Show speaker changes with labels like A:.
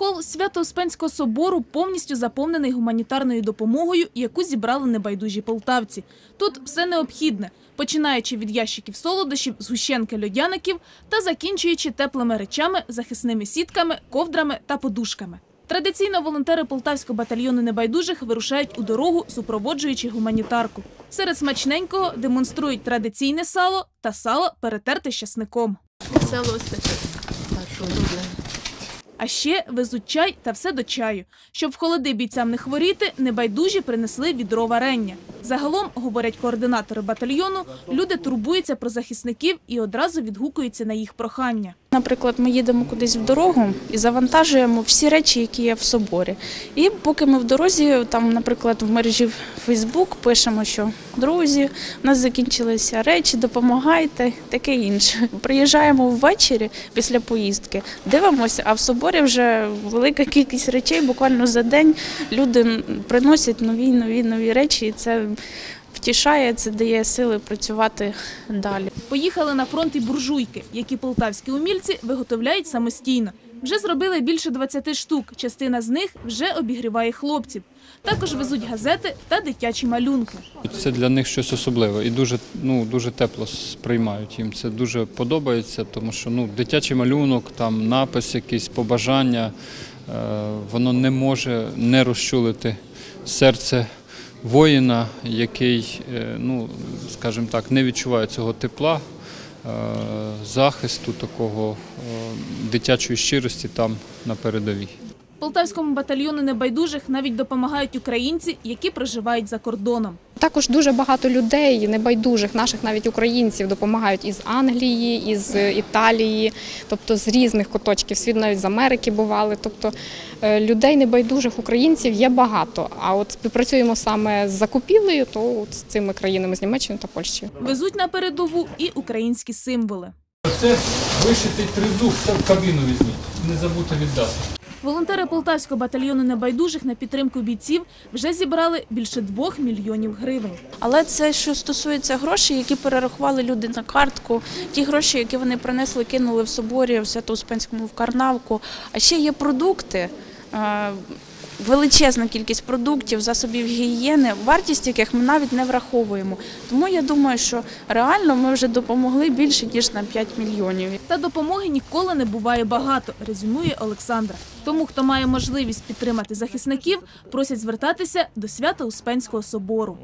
A: Хол Свято-Успенського собору повністю заповнений гуманітарною допомогою, яку зібрали небайдужі полтавці. Тут все необхідне, починаючи від ящиків солодощів, згущенки льодяників та закінчуючи теплими речами, захисними сітками, ковдрами та подушками. Традиційно волонтери полтавського батальйону небайдужих вирушають у дорогу, супроводжуючи гуманітарку. Серед смачненького демонструють традиційне сало та сало перетерте з часником. А ще везуть чай та все до чаю. Щоб в холоди бійцям не хворіти, небайдужі принесли відро варення. Загалом, говорять координатори батальйону, люди турбуються про захисників і одразу відгукуються на їх прохання.
B: Наприклад, ми їдемо кудись в дорогу і завантажуємо всі речі, які є в соборі. І поки ми в дорозі, там, наприклад, в мережі Фейсбук пишемо, що друзі, у нас закінчилися речі, допомагайте, таке інше. Приїжджаємо ввечері після поїздки, дивимося, а в соборі вже велика кількість речей. Буквально за день люди приносять нові, нові, нові речі, і це втішає, це дає сили працювати далі.
A: Поїхали на фронт і буржуйки, які полтавські умільці виготовляють самостійно. Вже зробили більше 20 штук. Частина з них вже обігріває хлопців. Також везуть газети та дитячі малюнки.
C: Це для них щось особливе і дуже, ну, дуже тепло сприймають їм. Це дуже подобається, тому що ну, дитячий малюнок, там напис, якісь побажання, е, воно не може не розчулити серце воїна, який, е, ну, скажімо так, не відчуває цього тепла, е, захисту такого е, дитячої щирості там на передовій.
A: Полтавському батальйону небайдужих навіть допомагають українці, які проживають за кордоном.
D: Також дуже багато людей, небайдужих, наших навіть українців, допомагають із Англії, із Італії, тобто з різних куточків світу, навіть з Америки бували. Тобто е, людей небайдужих українців є багато. А от співпрацюємо саме з закупівлею, то от з цими країнами з Німеччиною та Польщею.
A: Везуть на передову і українські символи.
C: Це вишитий тризуб, в кабіну візьміть. Не забудьте віддати.
A: Волонтери Полтавського батальйону небайдужих на підтримку бійців вже зібрали більше двох мільйонів гривень.
B: Але це що стосується грошей, які перерахували люди на картку, ті гроші, які вони принесли, кинули в соборі в Свято-Успенському в Карнавку. А ще є продукти. Величезна кількість продуктів, засобів гігієни, вартість яких ми навіть не враховуємо. Тому я думаю, що реально ми вже допомогли більше ніж на 5 мільйонів.
A: Та допомоги ніколи не буває багато, резюмує Олександра. Тому, хто має можливість підтримати захисників, просять звертатися до Свято-Успенського собору.